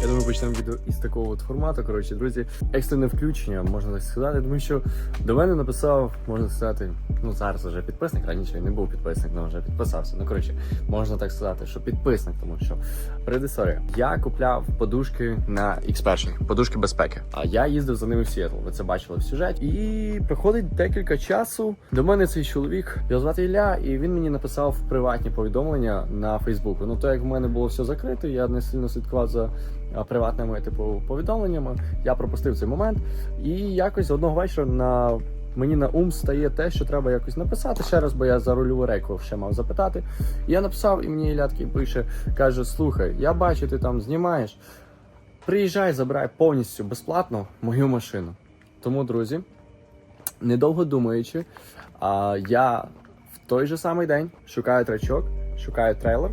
Я думаю, почнемо відео із такого от формату. Коротше, друзі, екстрене включення, можна так сказати, тому що до мене написав, можна сказати, ну зараз вже підписник, раніше він не був підписник, але вже підписався. Ну коротше, можна так сказати, що підписник, тому що предісторія. Я купляв подушки на X-Pershing, подушки безпеки. А я їздив за ними в Сіетл. Ви це бачили в сюжеті. І проходить декілька часу. До мене цей чоловік його звати Ілля, і він мені написав приватні повідомлення на Фейсбуку. Ну то як в мене було все закрито, я не сильно слідкував за приватними типу повідомленнями. Я пропустив цей момент. І якось одного вечора на мені на ум стає те, що треба якось написати ще раз, бо я за рульову рейку ще мав запитати. Я написав, і мені Ілля пише, каже: Слухай, я бачу, ти там знімаєш. Приїжджай, забирай повністю безплатно мою машину. Тому, друзі, недовго думаючи, я в той же самий день шукаю трачок, шукаю трейлер.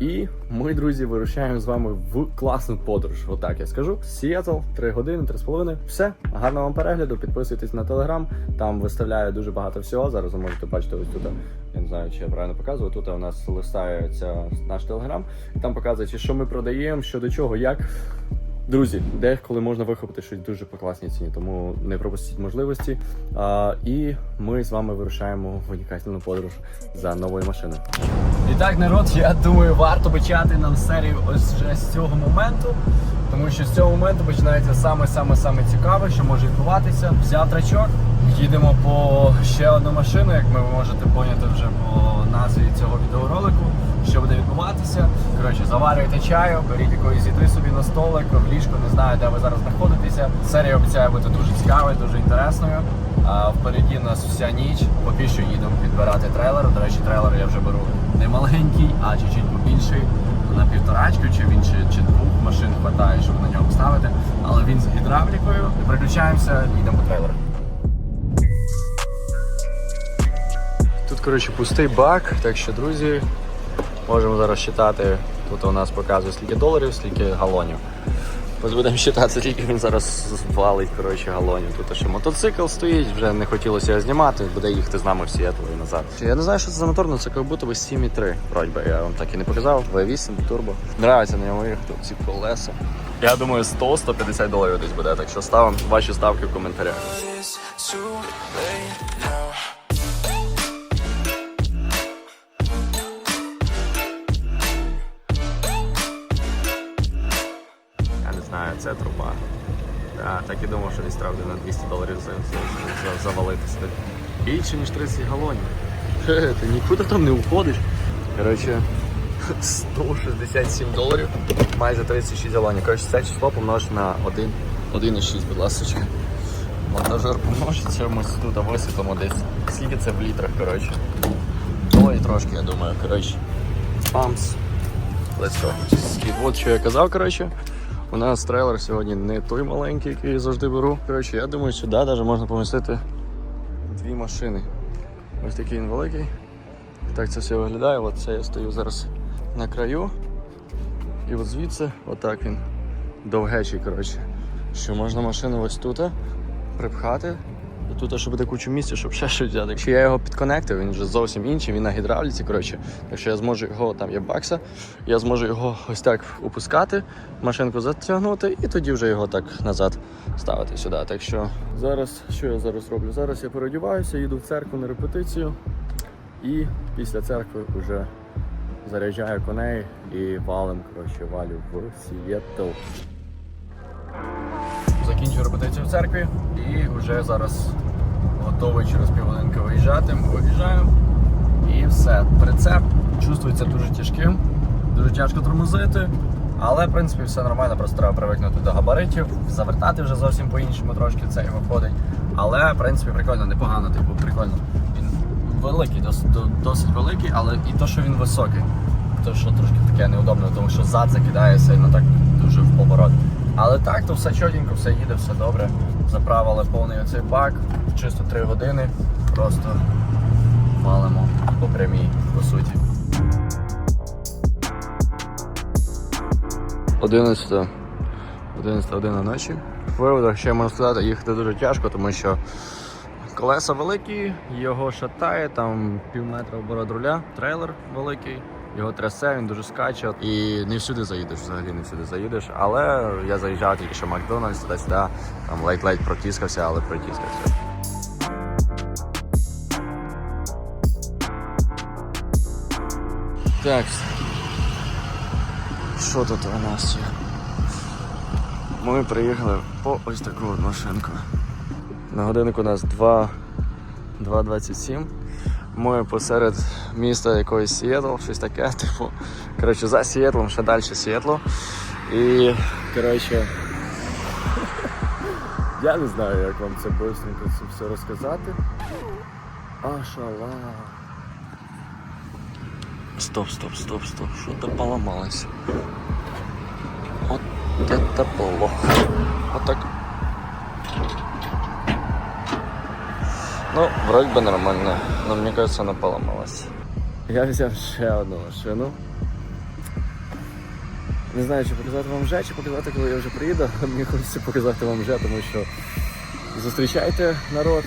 І ми, друзі, вирушаємо з вами в класну подорож. Отак я скажу. Сіатл, 3 години, 3,5. Все, гарного вам перегляду. Підписуйтесь на телеграм. Там виставляю дуже багато всього. Зараз ви можете бачити ось тут. Я не знаю, чи я правильно показую. Тут у нас листається наш телеграм. Там показується, що ми продаємо, що до чого, як. Друзі, деколи можна вихопити щось дуже по класній ціні, тому не пропустіть можливості. А, і ми з вами вирушаємо в унікальну подорож за новою машиною. І так, народ, я думаю, варто почати нам серію ось вже з цього моменту. Тому що з цього моменту починається саме-саме-саме цікаве, що може відбуватися. Взяв трачок, їдемо по ще одну машину, як ви можете поняти вже по назві цього відеоролику, заварюйте чаю, беріть якоїсь їди собі на столик, в ліжко, не знаю, де ви зараз знаходитеся. Серія обіцяє бути дуже цікавою, дуже інтересною. А впереді нас вся ніч. Поки що їдемо підбирати трейлер. До речі, трейлер я вже беру не маленький, а чуть-чуть побільший. На півторачку, чи він чи, чи двох машин хватає, щоб на нього ставити. Але він з гідравлікою. Переключаємося, їдемо по трейлеру. Тут, коротше, пустий бак, так що, друзі, можемо зараз считати. Тут у нас показує скільки доларів, скільки галонів. Ось будемо считати, скільки він зараз валить коротше, галонів. Тут ще мотоцикл стоїть, вже не хотілося його знімати, буде їхати з нами в Сіетл і назад. Я не знаю, що це за мотор, але це як будто би 7,3. Вроді я вам так і не показав. V8 турбо. Нравиться на ньому їхати ці колеса. Я думаю, 100-150 доларів десь буде, так що ставимо ваші ставки в коментарях. Це труба. Да, так і думав, що треба на 200 доларів за, за, за, завалитися. Більше, ніж 30 галонів. Хе, ти нікуди там не уходиш. Коротше, 167 доларів, майже 36 галонів. Коротше, це число помнож на 1, 1,6, будь ласка. Монтажер помножиться, ми тут висвітлимо десь. Скільки це в літрах, коротше. Ой, трошки, я думаю, коротше. Памс. Let's go. І от що я казав, коротше. У нас трейлер сьогодні не той маленький, який я завжди беру. Коротше, я думаю, сюди навіть можна помістити дві машини. Ось такий він великий. І так це все виглядає. От це я стою зараз на краю. І от звідси, отак він довгечий, коротше. Що можна машину ось тут припхати. Тут ще буде кучу місця, щоб ще щось взяти. Якщо я його підконектив, він вже зовсім інший, він на гідравліці. Коротше, якщо я зможу його, там є бакса, я зможу його ось так опускати, машинку затягнути і тоді вже його так назад ставити сюди. Так що зараз що я зараз роблю? Зараз я переодіваюся, їду в церкву на репетицію і після церкви вже заряджаю коней і валим, коротше, валю в Сієтл. Закінчую репетицію в церкві і вже зараз готовий через півгодинки виїжджати. Ми виїжджаємо. І все. Прицеп чувствується дуже тяжким, дуже тяжко тормозити. Але в принципі все нормально, просто треба привикнути до габаритів, завертати вже зовсім по-іншому трошки це і виходить. Але в принципі прикольно, непогано, типу, прикольно. Він великий, досить, досить великий, але і то, що він високий. То, що трошки таке неудобно, тому що зад закидає сильно так дуже в поворот. Але так, то все чотенько, все їде, все добре. Заправили повний оцей бак, чисто 3 години. Просто валимо по прямій, по суті. 11 11 година ночі. В виводах ще можна сказати, їхати дуже тяжко, тому що колеса великі, його шатає, там пів метра оборот руля, трейлер великий. Його трясе, він дуже скаче. І не всюди заїдеш, взагалі не всюди заїдеш. Але я заїжджав тільки що в Макдональдс, туди-сюди, там ледь-ледь протіскався, але протіскався. Так. Що тут у нас? Ми приїхали по ось таку машинку. На годиннику у нас 2 2.27. Ми посеред міста якоїсь Сіетл, щось таке, типу. Коротше, за Сіетлом, ще далі Сіетло. І коротше. Я не знаю, як вам це бистренько це все розказати. Ашала. Стоп, стоп, стоп, стоп. Что-то поломалось. Вот это плохо. Вот так. Ну, вроде бы нормально, но мне кажется, она поломалась. Я взяв ще одну машину. Не знаю, чи показати вам вже, чи показати, коли я вже приїду. Мені хочеться показати вам вже, тому що зустрічайте народ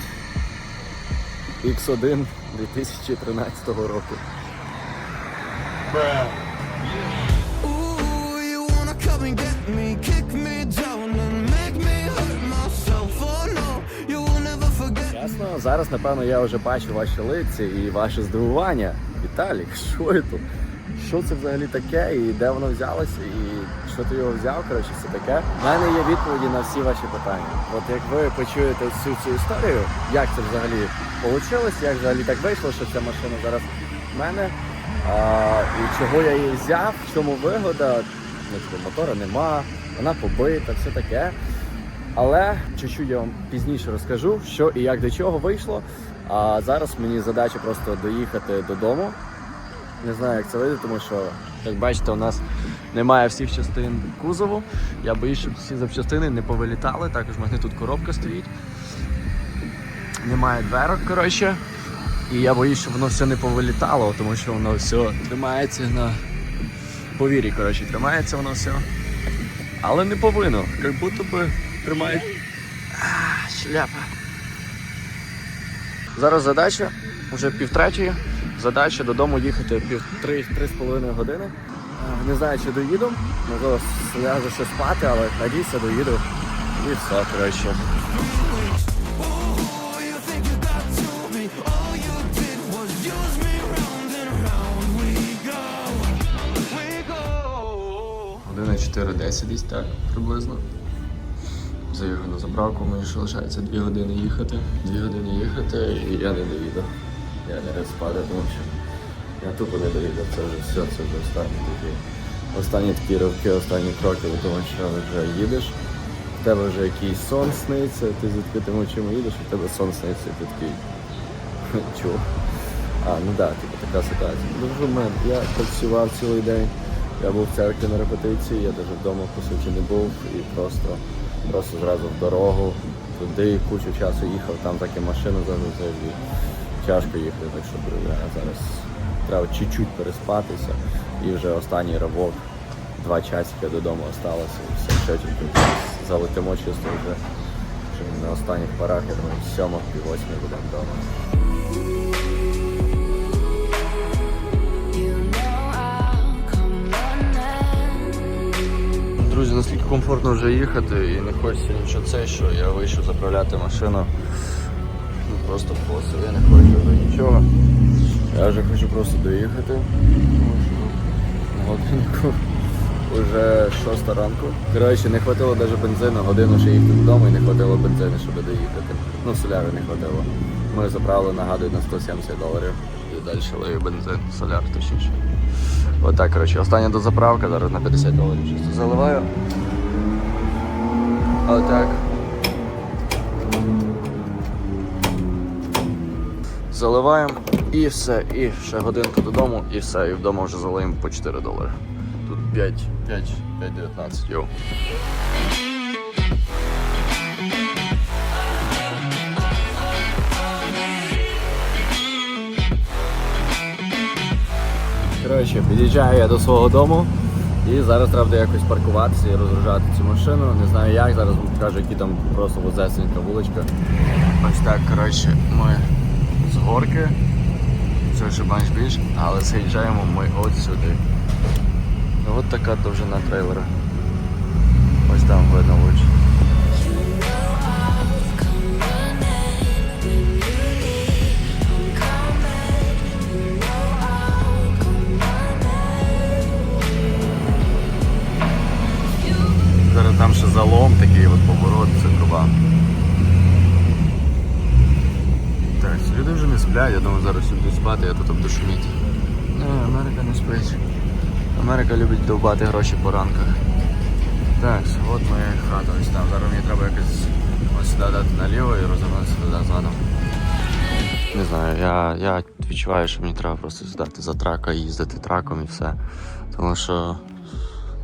X1 2013 року. Ooh, you wanna come and get me, kick forget. Зараз напевно я вже бачу ваші лиці і ваше здивування. Віталік, що це? Що це взагалі таке, і де воно взялося, і що ти його взяв? Коротше, все таке. У мене є відповіді на всі ваші питання. От як ви почуєте всю цю історію, як це взагалі вийшло, як взагалі так вийшло, що ця машина зараз в мене, а, і чого я її взяв, в чому вигода, ну, мотора нема, вона побита, все таке. Але чуть-чуть я вам пізніше розкажу, що і як до чого вийшло. А зараз мені задача просто доїхати додому. Не знаю, як це вийде, тому що, як бачите, у нас немає всіх частин кузову. Я боюсь, щоб всі запчастини не повилітали. Також в мене тут коробка стоїть. Немає дверок, коротше. І я боюсь, щоб воно все не повилітало, тому що воно все тримається на повірі, коротше, тримається воно все. Але не повинно, як будто би тримає. А, шляпа. Зараз задача, вже півтретьої. Задача додому їхати пів три, три з половиною години. Не знаю, чи доїду. Можливо, ляжу ще спати, але надійся, доїду. І все, коротше. Година 4.10 десь так приблизно. Заїхав на заправку, мені ще лишається 2 години їхати. 2 години їхати і я не доїду. Я не спати, тому що я тупо не доїду. Це вже все, це вже останні такі. Останні такі ривки, останні кроки, тому що вже їдеш. В тебе вже якийсь сон сниться, ти з відкритими очима їдеш, і в тебе сон сниться, і ти такий. Чого? А, ну так, да, типу така ситуація. Дуже в мене. Я працював цілий день. Я був в церкві на репетиції, я навіть вдома по суті не був і просто, просто зразу в дорогу, туди кучу часу їхав, там таки машину загрузив і тяжко їхати, так що друзі, зараз треба чуть-чуть переспатися і вже останній ривок, два часики додому осталося і все чотенько залетимо чисто вже, вже на останніх парах, я думаю, сьома, пів восьми будемо вдома. Друзі, наскільки комфортно вже їхати і не хочеться нічого це, що я вийшов заправляти машину. Ну, просто просто я не хочу вже нічого. Я вже хочу просто доїхати. Годинку вже 6 ранку. Коротше, не хватило навіть бензину, годину ще їхати додому і не хватило бензину, щоб доїхати. Ну, соляри не хватило. Ми заправили, нагадую, на 170 доларів. Далі лию бензин, соляр точніше. Отак, коротше, остання дозаправка, зараз на 50 доларів чисто заливаю. Отак. Заливаємо і все, і ще годинку додому, і все, і вдома вже залиємо по 4 долари. Тут 5, 5, 5, 19, йоу. Коротше, під'їжджаю я до свого дому і зараз треба якось паркуватися і розгружати цю машину. Не знаю як, зараз вам покажу, які там просто возесенька вуличка. Ось так, коротше, ми з горки Цього ще банч більше, але заїжджаємо ми от сюди. Ну, От така довжина трейлера. Ось там видно лучше. Сплять, я думаю, зараз будуть спати, я тут буду шуміти. Не, Америка не спить. Америка любить довбати гроші по ранках. Так, от моя хата ось там. Зараз мені треба якось ось сюди дати наліво і розвернутися туди задом. Не знаю, я, я відчуваю, що мені треба просто здати за трака і їздити траком і все. Тому що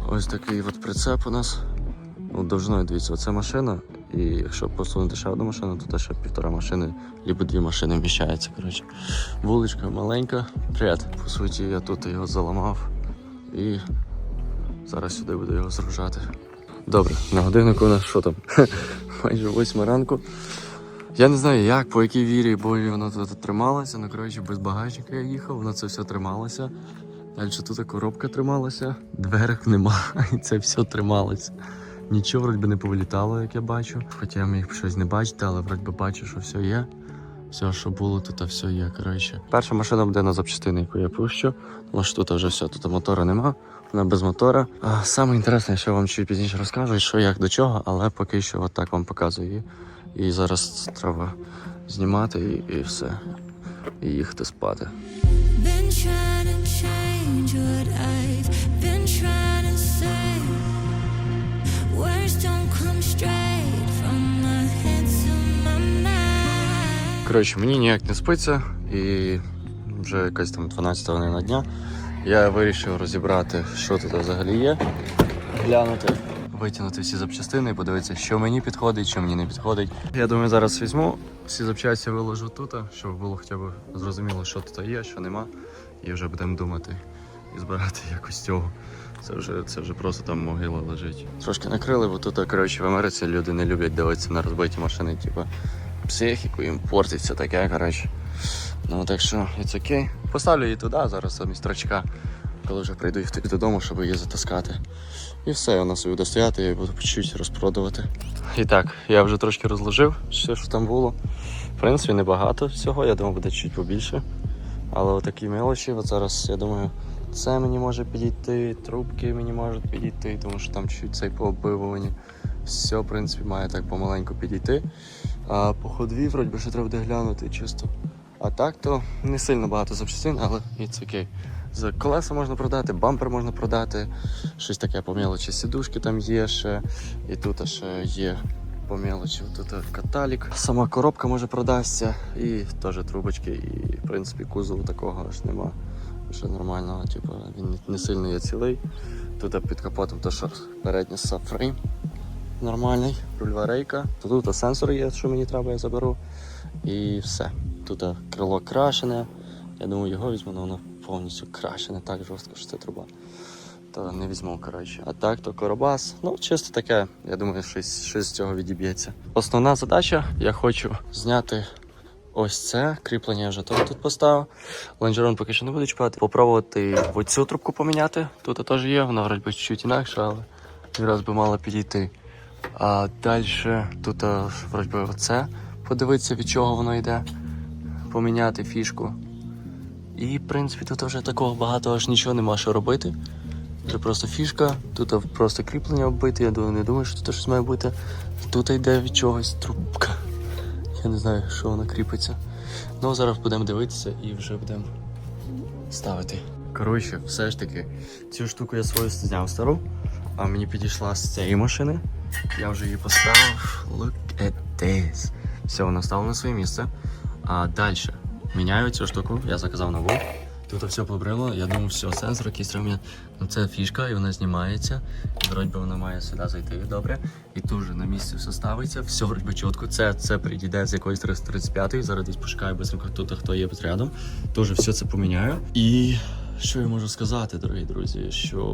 ось такий от прицеп у нас. Ну, довжиною дивіться, оце машина. І якщо посунути ще одну машину, то ще півтора машини, либо дві машини вміщається. Коротше. Вуличка маленька. Привіт. По суті, я тут його заламав і зараз сюди буду його згружати. Добре, на годиннику у нас що там? Майже восьма ранку. Я не знаю як, по якій вірі, бо воно тут трималося. Ну, коротше, без багажника я їхав, воно це все трималося. Далі тут коробка трималася, дверок нема, і це все трималося. Нічого вроді би не повилітало, як я бачу. Хоча я міг щось не бачити, але вроді би бачу, що все є. Все, що було, тут все є. Коротше. Перша машина буде на запчастини, яку я пущу. Тому що тут вже все, тут мотора нема, вона без мотора. А, саме інтересне, що я вам чуть пізніше розкажу, що як до чого, але поки що от так вам показую. І зараз треба знімати і, і все. І їхати спати. Коротше, мені ніяк не спиться, і вже якась там 12 година дня. Я вирішив розібрати, що тут взагалі є, глянути, витягнути всі запчастини і подивитися, що мені підходить, що мені не підходить. Я думаю, зараз візьму всі запчасті виложу тут, щоб було хоча б зрозуміло, що тут є, що нема. І вже будемо думати і збирати якось цього. Це вже, це вже просто там могила лежить. Трошки накрили, бо тут, коротше, в Америці люди не люблять дивитися на розбиті машини, типу психіку, їм портить все таке, коротше. Ну так що, it's окей. Поставлю її туди зараз замість трачка, коли вже прийду їх додому, щоб її затаскати. І все, вона собі буде стояти, я її буду по чуть розпродувати. І так, я вже трошки розложив все, що там було. В принципі, небагато всього, я думаю, буде чуть побільше. Але отакі мелочі, от зараз я думаю, це мені може підійти, трубки мені можуть підійти, тому що там чуть цей пооббивувані. Все, в принципі, має так помаленьку підійти. А по ходві, вроді би, ще треба буде глянути чисто. А так то не сильно багато запчастин, але it's окей. За колеса можна продати, бампер можна продати, щось таке по мелочі. Сідушки там є ще, і тут ще є по мелочі. Тут каталік. Сама коробка може продасться, і теж трубочки, і в принципі кузову такого аж нема. Ще нормального, типу, він не сильно є цілий. Тут під капотом то що передній сабфрейм нормальний, рульова рейка. Тут сенсор є, що мені треба, я заберу. І все. Тут крило крашене. Я думаю, його візьму, але воно повністю крашене, так жорстко, що це труба. То не візьму, коротше. А так, то коробас. Ну, чисто таке, я думаю, щось, щось з цього відіб'ється. Основна задача, я хочу зняти ось це. Кріплення я вже теж тут поставив. Лонжерон поки що не буду чіпати. Попробувати оцю трубку поміняти. Тут теж є, вона вроді би чуть інакше, але якраз би мала підійти. А далі тут вроді би оце подивитися, від чого воно йде, поміняти фішку. І, в принципі, тут вже такого багато аж нічого нема що робити. Це просто фішка, тут просто кріплення оббите, я не думаю, що тут щось має бути. Тут йде від чогось трубка. Я не знаю, що вона кріпиться. Ну, зараз будемо дивитися і вже будемо ставити. Коротше, все ж таки, цю штуку я свою зняв стару, а мені підійшла з цієї машини. Я вже її поставив. Look at this. Все, вона стала на своє місце. А далі міняю цю штуку, я заказав нову. Тут все побрило, я думав, все, сенсор якийсь міняти. Ну це фішка, і вона знімається. Вроді вона має сюди зайти добре. І тут же на місці все ставиться, все вроді чітко. Це, це прийде з якоїсь 335-ї, зараз десь пошукаю быстренько тут, хто є рядом. Теж все це поміняю. І що я можу сказати, дорогі друзі, що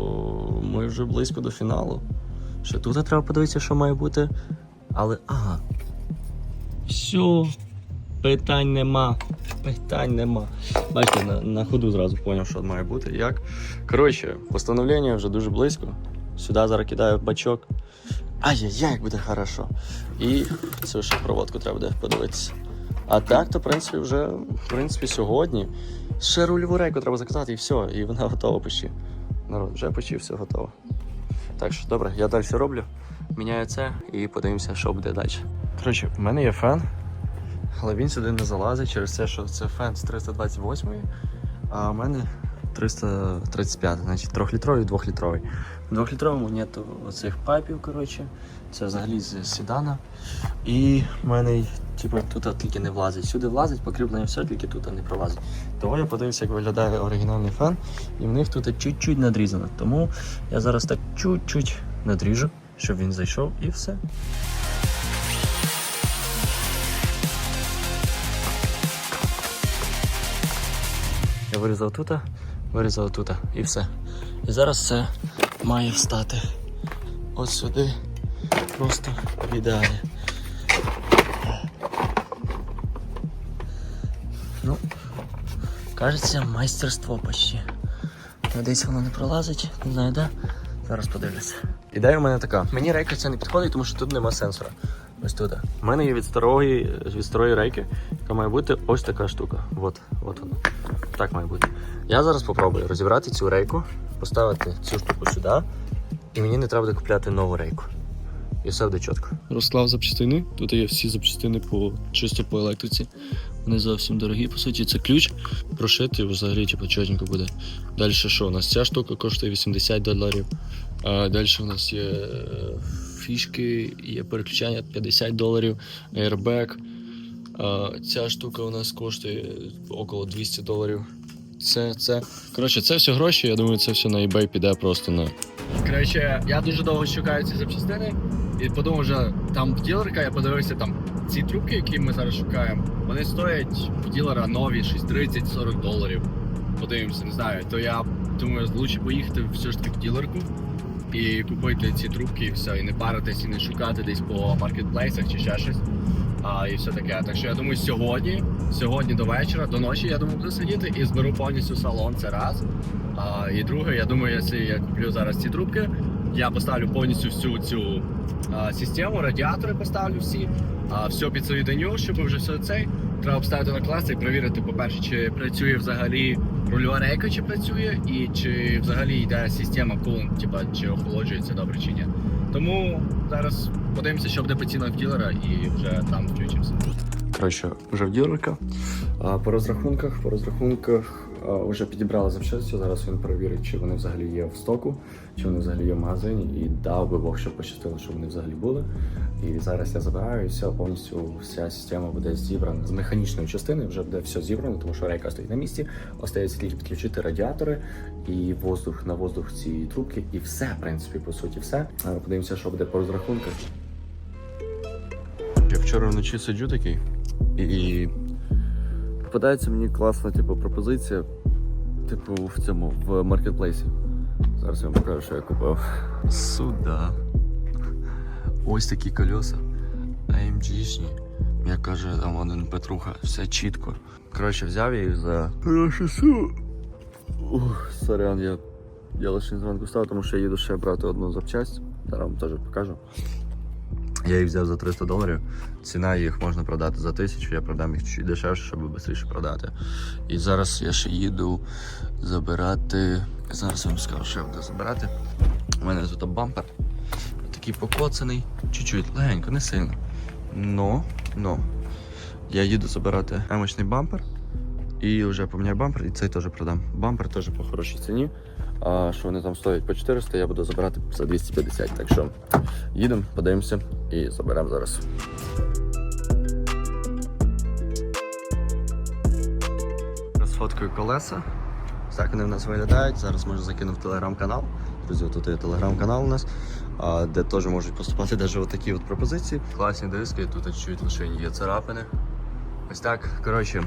ми вже близько до фіналу. Ще тут треба подивитися, що має бути. Але ага. Все. Питань нема. Питань нема. Бачите, на, на ходу зразу зрозумів, що має бути. Як. Коротше, постановлення вже дуже близько. Сюди зараз кидаю бачок. Ай-яй-яй, як буде хорошо. І цю ще проводку треба буде подивитися. А так, то, в принципі, вже в принципі, сьогодні. Ще рульову рейку треба заказати і все, і вона готова почти. Народ, вже почти все готово. Так що добре, я далі роблю. Міняю це і подивимося, що буде далі. Коротше, в мене є фен, але він сюди не залазить через те, що це фен з 328 а в мене 335, значить 3-літровий і 2-літровий. В 2-літровому нету оцих папів, коротше. Це взагалі з седана. І в мене типу, тут тільки не влазить. Сюди влазить, покріплення все, тільки тут не пролазить. Того я подивився, як виглядає оригінальний фен, і в них тут чуть-чуть надрізано. Тому я зараз так чуть-чуть надріжу, щоб він зайшов і все. Я вирізав тут, вирізав тут і все. І зараз це має встати от сюди. Просто в ідеалі. Ну, кажеться, майстерство почти. Десь воно не пролазить, не знаю, де. Зараз подивлюся. Ідея у мене така. Мені рейка ця не підходить, тому що тут нема сенсора. Ось тут. У мене є від старої, від старої рейки, яка має бути ось така штука. От, от вона. Так має бути. Я зараз попробую розібрати цю рейку, поставити цю штуку сюди, і мені не треба буде купляти нову рейку. І все буде чітко. Розклав запчастини. Тут є всі запчастини по чисто по електриці. Вони зовсім дорогі, по суті, це ключ. Прошити взагалі типу, чотенько буде. Далі що? У нас ця штука коштує 80 доларів. А далі у нас є е, фішки, є переключання 50 доларів, airbag. А, ця штука у нас коштує около 200 доларів. Це, це. Коротше, це все гроші. Я думаю, це все на eBay піде просто на. Коротше, я дуже довго шукаю ці запчастини. І подумав, вже там ділерка я подивився там ці трубки, які ми зараз шукаємо, вони стоять в ділера нові 630-40 доларів. Подивимося, не знаю. То я думаю, лучше поїхати все ж таки в ділерку і купити ці трубки, і все, і не паритись, і не шукати десь по маркетплейсах чи ще щось. А, і все таке. Так що я думаю, сьогодні, сьогодні до вечора, до ночі, я думаю, буду сидіти і зберу повністю салон. Це раз. А, і друге, я думаю, якщо я куплю зараз ці трубки, я поставлю повністю всю цю а, систему, радіатори поставлю всі, а, все підсоєдиню, щоб вже все це. Треба обставити на класи і перевірити, по-перше, чи працює взагалі рульова рейка, чи працює, і чи взагалі йде система кулинг, типа чи охолоджується добре чи ні. Тому зараз подивимося, що буде по цінах ділера, і вже там включимося. Коротше, вже в ділерка. По розрахунках, по розрахунках вже підібрали запчасті. Зараз він перевірить, чи вони взагалі є в стоку, чи вони взагалі є в магазині. І дав би Бог, щоб пощастило, що вони взагалі були. І зараз я забираю, і все повністю вся система буде зібрана з механічної частини. Вже буде все зібрано, тому що рейка стоїть на місці. Остається тільки підключити радіатори і воздух на воздух ці трубки, і все, в принципі, по суті, все. Подивимося, що буде по розрахунках. Я вчора вночі сиджу такий і попадається мені класна типу, пропозиція, типу, в цьому в маркетплейсі. Зараз я вам покажу, що я купив. Сюда. Ось такі колеса. AMG-шні. Як каже там один Петруха, все чітко. Коротше, взяв я їх за 600. Ух, сорян, я, я лише зранку став, тому що я їду ще брати одну запчасть. Зараз вам теж покажу. Я їх взяв за 300 доларів. Ціна їх можна продати за 1000, я продам їх чуть дешевше, щоб швидше продати. І зараз я ще їду забирати. Зараз я вам скажу, що я буду забирати. У мене тут бампер. Такий покоцаний, чуть-чуть, легенько, не сильно. Но, но. Я їду забирати емочний бампер. І вже поміняю бампер, і цей теж продам. Бампер теж по хорошій ціні. Що вони там стоять по 400, я буду забирати за 250. Так що їдемо, подивимося і заберемо зараз. Розфоткаю колеса. Так вони в нас виглядають. Зараз можу закину в телеграм-канал. Друзі, тут є телеграм-канал у нас, де теж можуть поступати навіть такі от пропозиції. Класні диски, тут чуть лише є царапини. Ось так. Коротше,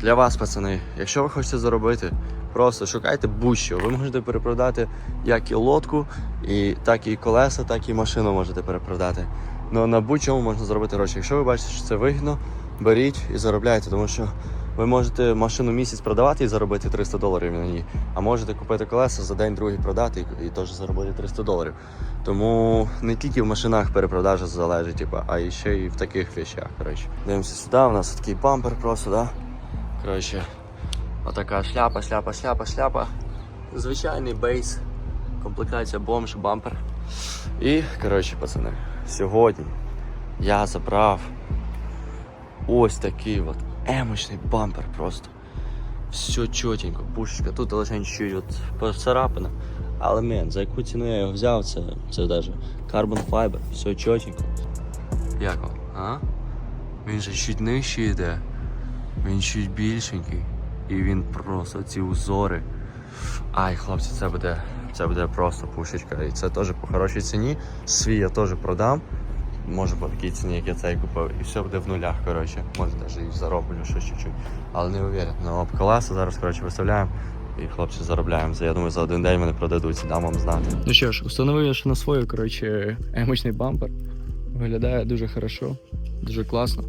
для вас, пацани, якщо ви хочете заробити, просто шукайте будь-що. Ви можете перепродати як і лодку, і так і колеса, так і машину можете перепродати. Ну на будь-чому можна зробити гроші. Якщо ви бачите, що це вигідно, беріть і заробляйте, тому що ви можете машину місяць продавати і заробити 300 доларів на ній, а можете купити колеса за день другий продати і, і теж заробити 300 доларів. Тому не тільки в машинах перепродажа залежить, типу, а ще і в таких вещах. Коротше. Дивимося сюди, у нас такий бампер просто, да? Коротше, отака шляпа, шляпа, шляпа, шляпа. Звичайний бейс, комплектація бомж, бампер. І, коротше, пацани, сьогодні я забрав ось такий от емочний бампер просто. Все чотенько, пушечка. Тут лише чуть-чуть от поцарапина. Але мен, за яку ціну я його взяв, це, це навіть Carbon Fiber, все чотенько. Як вам, а? Він же чуть нижче йде. Він чуть більшенький. І він просто ці узори. Ай, хлопці, це буде, це буде просто пушечка. І це теж по хорошій ціні. Свій я теж продам. Може по такій ціні, як я цей купив. І все буде в нулях, коротше. Може навіть і зароблю щось чуть-чуть. Але не уверен. Ну, об колеса зараз, коротше, виставляємо. І хлопці заробляємо. Я думаю, за один день вони продадуть, дам вам знати. Ну що ж, установив я ще на свою, коротше, емочний бампер. Виглядає дуже хорошо, дуже класно.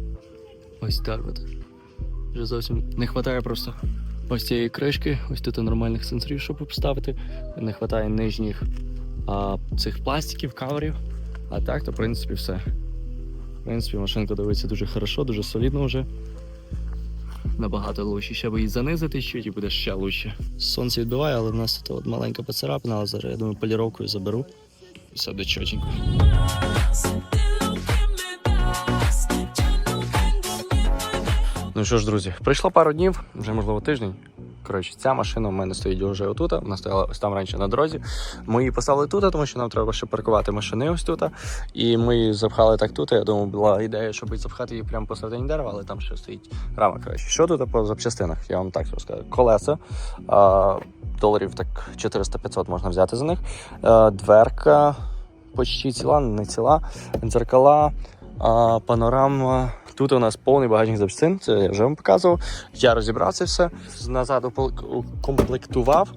Ось так от. Вже зовсім не вистачає просто ось цієї кришки, ось тут нормальних сенсорів, щоб поставити. Не вистачає нижніх а, цих пластиків, каверів. А так, то в принципі все. В принципі, машинка дивиться дуже хорошо, дуже солідно вже. Набагато лучше. Ще би її занизити чуть і буде ще лучше. Сонце відбиває, але в нас тут от маленька поцарапина, але зараз я думаю, поліровкою заберу. І все буде чотенько. Ну що ж, друзі, пройшло пару днів, вже можливо тиждень. Коротше, ця машина в мене стоїть вже отут. Вона стояла ось там раніше на дорозі. Ми її поставили тут, тому що нам треба ще паркувати машини ось тут. І ми її запхали так тут. Я думаю, була ідея, щоб запхати її прямо посередині дерева, але там ще стоїть рама. Коротше, що тут по запчастинах? Я вам так розкажу. Колеса. А, доларів так 400-500 можна взяти за них. А, дверка почти ціла, не ціла. Дзеркала, а, панорама. Тут у нас повний багажник запчастин, це я вже вам показував. Я розібрав це все, назад укомплектував.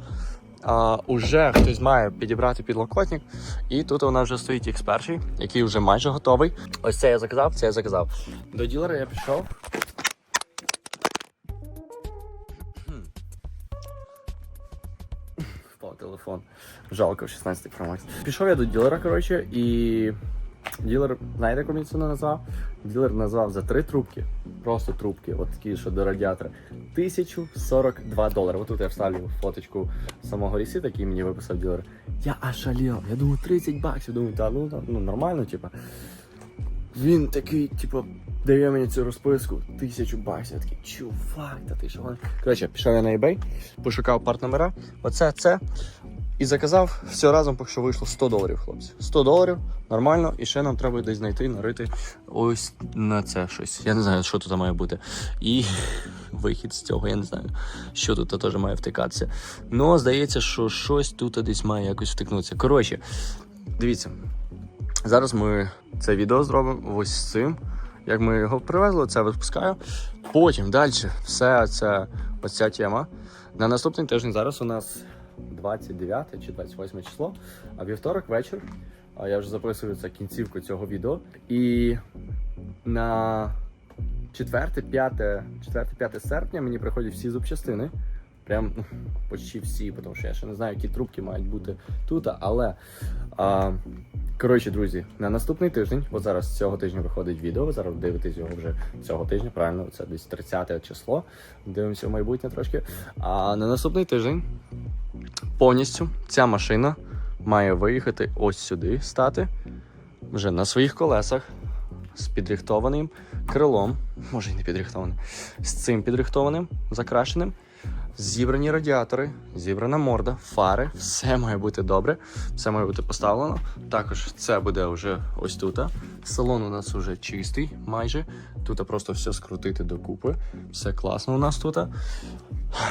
А, уже хтось має підібрати підлокотник. І тут у нас вже стоїть X1, який вже майже готовий. Ось це я заказав, це я заказав. До ділера я пішов. Впав телефон. Жалко, в 16 Pro Max. Пішов я до ділера, коротше, і ділер, знаєте, він це назвав? Ділер назвав за три трубки, просто трубки, от такі, що до радіатора, 1042 долари. Отут я вставлю фоточку самого ресіта, який мені виписав ділер. Я аж. Я думаю, 30 баксів. Думаю, та ну, та, ну нормально, типа. Він такий, типу, дає мені цю розписку, тисячу баксів. Я такий, чувак, та ти що? Коротше, пішов я на eBay, пошукав партнера. Оце, це. І заказав все разом, поки що вийшло 100 доларів, хлопці. 100 доларів, нормально, і ще нам треба десь знайти, нарити ось на це щось. Я не знаю, що тут має бути. І вихід з цього, я не знаю, що тут теж має втикатися. Ну, здається, що щось тут десь має якось втикнутися. Коротше, дивіться, зараз ми це відео зробимо ось з цим. Як ми його привезли, це випускаю. Потім далі все це ось тема. На наступний тиждень зараз у нас 29 чи 28 число, а вівторок вечір. Я вже записую це кінцівку цього відео. І на 4-5 4-5 серпня мені приходять всі зубчастини. Прям ну, почти всі, тому що я ще не знаю, які трубки мають бути тут. Але а, коротше, друзі, на наступний тиждень, от зараз цього тижня виходить відео. Ви зараз дивитесь його вже цього тижня, правильно, це десь 30 число. Дивимося в майбутнє трошки. А на наступний тиждень повністю ця машина має виїхати ось сюди, стати вже на своїх колесах з підрихтованим крилом, може і не підрихтованим, з цим підрихтованим, закрашеним. Зібрані радіатори, зібрана морда, фари, все має бути добре, все має бути поставлено. Також це буде вже ось тут. Салон у нас вже чистий, майже. Тут просто все скрутити докупи. Все класно у нас тут.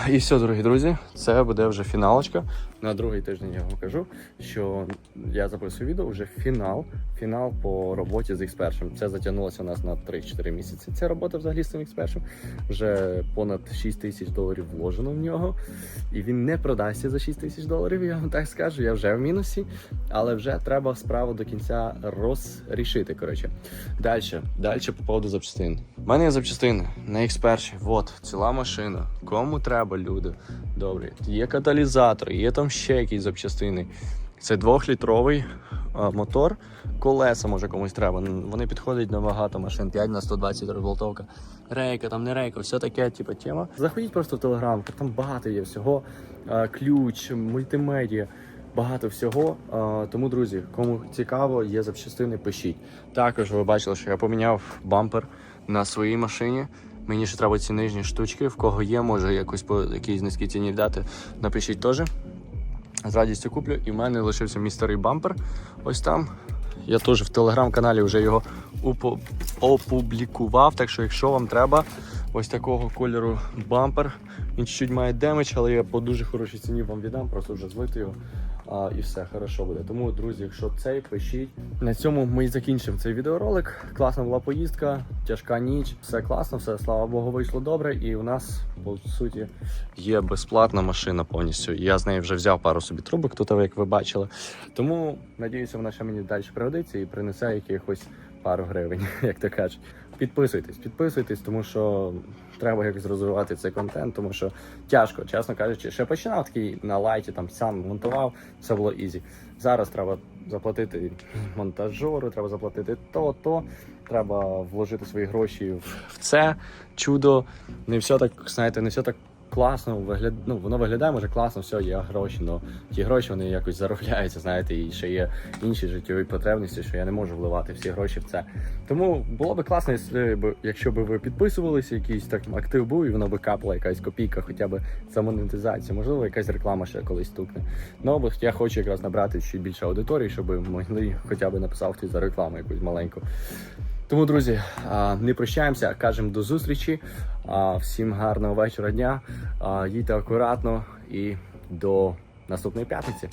І все, дорогі друзі, це буде вже фіналочка. На другий тиждень я вам кажу, що я записую відео вже фінал. Фінал по роботі з X1. Це затягнулося у нас на 3-4 місяці. Ця робота взагалі з цим X1. Вже понад 6 тисяч доларів вложено в нього. І він не продасться за 6 тисяч доларів, я вам так скажу. Я вже в мінусі, але вже треба справу до кінця розрішити. коротше. Далі, далі по поводу запчастин. У мене є запчастини на X1. Вот, ціла машина. Кому треба, люди? Добре. Є каталізатор, є там ще якісь запчастини. Це двохлітровий а, мотор, колеса може комусь треба. Вони підходять на багато машин, 5 на 120 розболтовка. Рейка, там не рейка, все таке, типу, тема. Заходіть просто в Телеграм, там багато є всього. Ключ, мультимедіа, багато всього. Тому, друзі, кому цікаво, є запчастини, пишіть. Також ви бачили, що я поміняв бампер на своїй машині. Мені ще треба ці нижні штучки. В кого є, може якось по якійсь низькій ціні дати. Напишіть теж. З радістю куплю. І в мене лишився мій старий бампер. Ось там. Я теж в телеграм-каналі вже його опублікував. Так що, якщо вам треба ось такого кольору бампер, він чуть-чуть має демедж, але я по дуже хорошій ціні вам віддам, просто вже злити його. А, і все хорошо буде. Тому, друзі, якщо цей, пишіть. На цьому ми і закінчимо цей відеоролик. Класна була поїздка, тяжка ніч, все класно, все слава Богу, вийшло добре. І у нас по суті є безплатна машина повністю. Я з неї вже взяв пару собі трубок, тут, як ви бачили. Тому надіюся, вона ще мені далі пригодиться і принесе якихось пару гривень, як то кажуть. Підписуйтесь, підписуйтесь, тому що треба якось розвивати цей контент, тому що тяжко, чесно кажучи, ще починав такий на лайті, там сам монтував, все було ізі. Зараз треба заплатити монтажеру, треба заплатити то, то. Треба вложити свої гроші в- це чудо. Не все так, знаєте, не все так класно вигляд... ну, воно виглядає, може класно, все, є гроші, але ті гроші вони якось заробляються, знаєте, і ще є інші життєві потребності, що я не можу вливати всі гроші в це. Тому було би класно, якщо б- ви підписувалися, якийсь так актив був, і воно би капала якась копійка, хоча б за монетизацію. Можливо, якась реклама ще колись стукне. Ну, я хочу якраз набрати ще більше аудиторії, щоб могли хоча б написав хтось за рекламу якусь маленьку. Тому, друзі, не прощаємося, кажемо до зустрічі. Всім гарного вечора дня. Їдьте акуратно і до наступної п'ятниці.